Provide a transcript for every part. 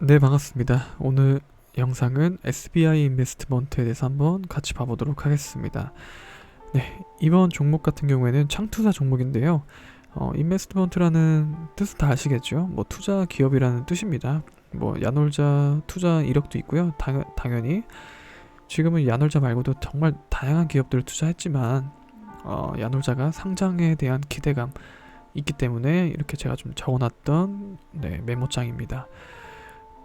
네, 반갑습니다. 오늘 영상은 SBI 인베스트먼트에 대해서 한번 같이 봐보도록 하겠습니다. 네, 이번 종목 같은 경우에는 창투자 종목인데요. 어, 인베스트먼트라는 뜻은 다 아시겠죠? 뭐 투자 기업이라는 뜻입니다. 뭐 야놀자 투자 이력도 있고요. 당, 당연히 지금은 야놀자 말고도 정말 다양한 기업들을 투자했지만 어, 야놀자가 상장에 대한 기대감 있기 때문에 이렇게 제가 좀 적어놨던 네, 메모장입니다.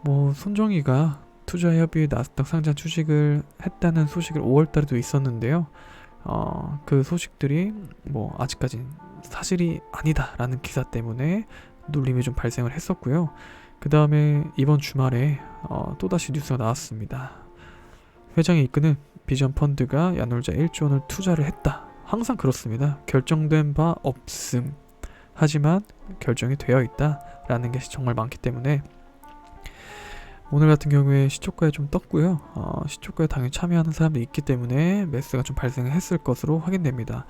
뭐 손정희가 투자협의회 나스닥 상장 주식을 했다는 소식을 5월달에도 있었는데요. 어, 그 소식들이 뭐 아직까지 사실이 아니다라는 기사 때문에 눌림이 좀 발생을 했었고요. 그 다음에 이번 주말에 어, 또다시 뉴스가 나왔습니다. 회장이 이끄는 비전 펀드가 야놀자 1조 원을 투자를 했다. 항상 그렇습니다. 결정된 바 없음. 하지만 결정이 되어 있다라는 게 정말 많기 때문에 오늘 같은 경우에 시초가에 좀 떴고요. 어, 시초가에 당연히 참여하는 사람도 있기 때문에 매수가 좀 발생했을 것으로 확인됩니다.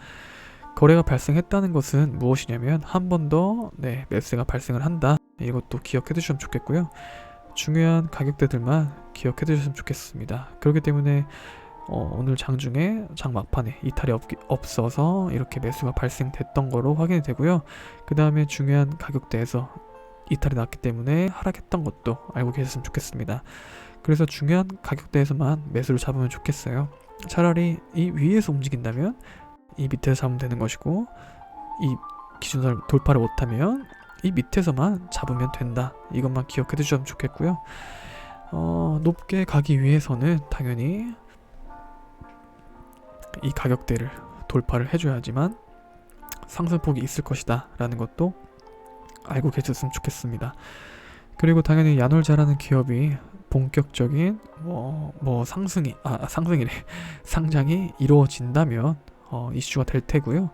거래가 발생했다는 것은 무엇이냐면 한 번 더 네, 매수가 발생을 한다. 이것도 기억해 두시면 좋겠고요. 중요한 가격대들만 기억해 두셨으면 좋겠습니다. 그렇기 때문에 어, 오늘 장중에 장 막판에 이탈이 없, 없어서 이렇게 매수가 발생됐던 거로 확인이 되고요. 그 다음에 중요한 가격대에서 이탈이 났기 때문에 하락했던 것도 알고 계셨으면 좋겠습니다. 그래서 중요한 가격대에서만 매수를 잡으면 좋겠어요. 차라리 이 위에서 움직인다면 이 밑에서 잡으면 되는 것이고 이 기준선을 돌파를 못하면 이 밑에서만 잡으면 된다. 이것만 기억해 두시면 좋겠고요. 어, 높게 가기 위해서는 당연히 이 가격대를 돌파를 해줘야지만 상승폭이 있을 것이다 라는 것도 알고 계셨으면 좋겠습니다. 그리고 당연히 야놀자라는 기업이 본격적인 뭐, 뭐 상승이 아 상승이래 상장이 이루어진다면 어, 이슈가 될 테고요.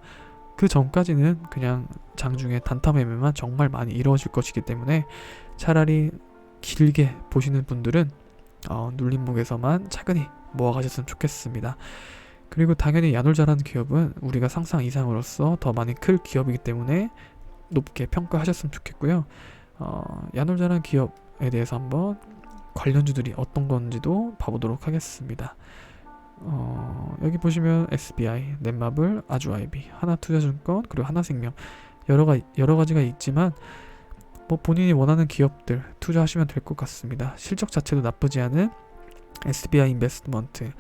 그 전까지는 그냥 장중에 단타 매매만 정말 많이 이루어질 것이기 때문에 차라리 길게 보시는 분들은 어, 눌림목에서만 차근히 모아가셨으면 좋겠습니다. 그리고 당연히 야놀자라는 기업은 우리가 상상 이상으로서 더 많이 클 기업이기 때문에 높게 평가하셨으면 좋겠고요. 어, 야놀자라는 기업에 대해서 한번 관련주들이 어떤 건지도 봐보도록 하겠습니다. 어, 여기 보시면 SBI, 넷마블, 아주아이비, 하나투자증권 그리고 하나생명 여러 가 여러 가지가 있지만 뭐 본인이 원하는 기업들 투자하시면 될 것 같습니다. 실적 자체도 나쁘지 않은 SBI 인베스트먼트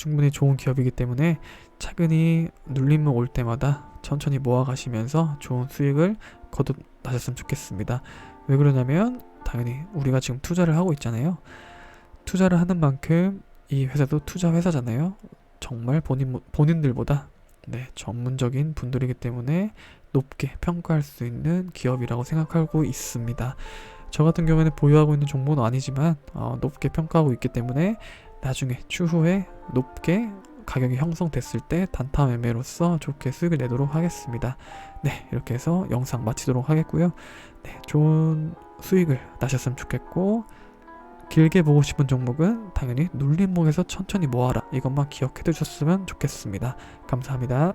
충분히 좋은 기업이기 때문에 차근히 눌림목 올 때마다 천천히 모아가시면서 좋은 수익을 거듭나셨으면 좋겠습니다. 왜 그러냐면 당연히 우리가 지금 투자를 하고 있잖아요. 투자를 하는 만큼 이 회사도 투자 회사잖아요. 정말 본인 본인들보다 네, 전문적인 분들이기 때문에 높게 평가할 수 있는 기업이라고 생각하고 있습니다. 저 같은 경우에는 보유하고 있는 종목은 아니지만 어, 높게 평가하고 있기 때문에 나중에 추후에 높게 가격이 형성됐을 때 단타 매매로서 좋게 수익을 내도록 하겠습니다. 네, 이렇게 해서 영상 마치도록 하겠고요. 네, 좋은 수익을 나셨으면 좋겠고 길게 보고 싶은 종목은 당연히 눌림목에서 천천히 모아라. 이것만 기억해 두셨으면 좋겠습니다. 감사합니다.